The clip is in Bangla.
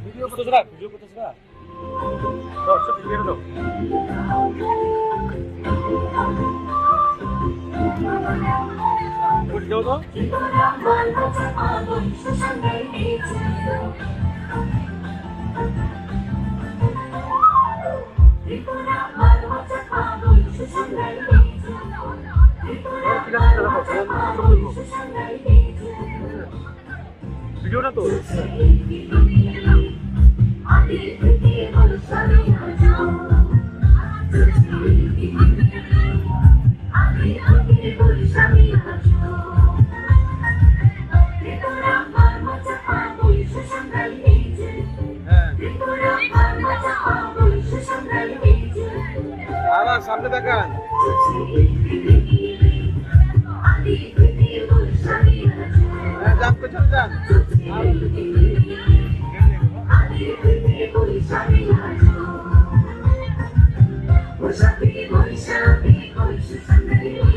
ভিডিও করতেছ না দর্শক ভিডিও দাও ভিডিও দাও ভিডিও তো হ্যাঁ। সামনে দেখান। হ্যাঁ যান পেছনে যান Borisapi, borisapi, borisapi,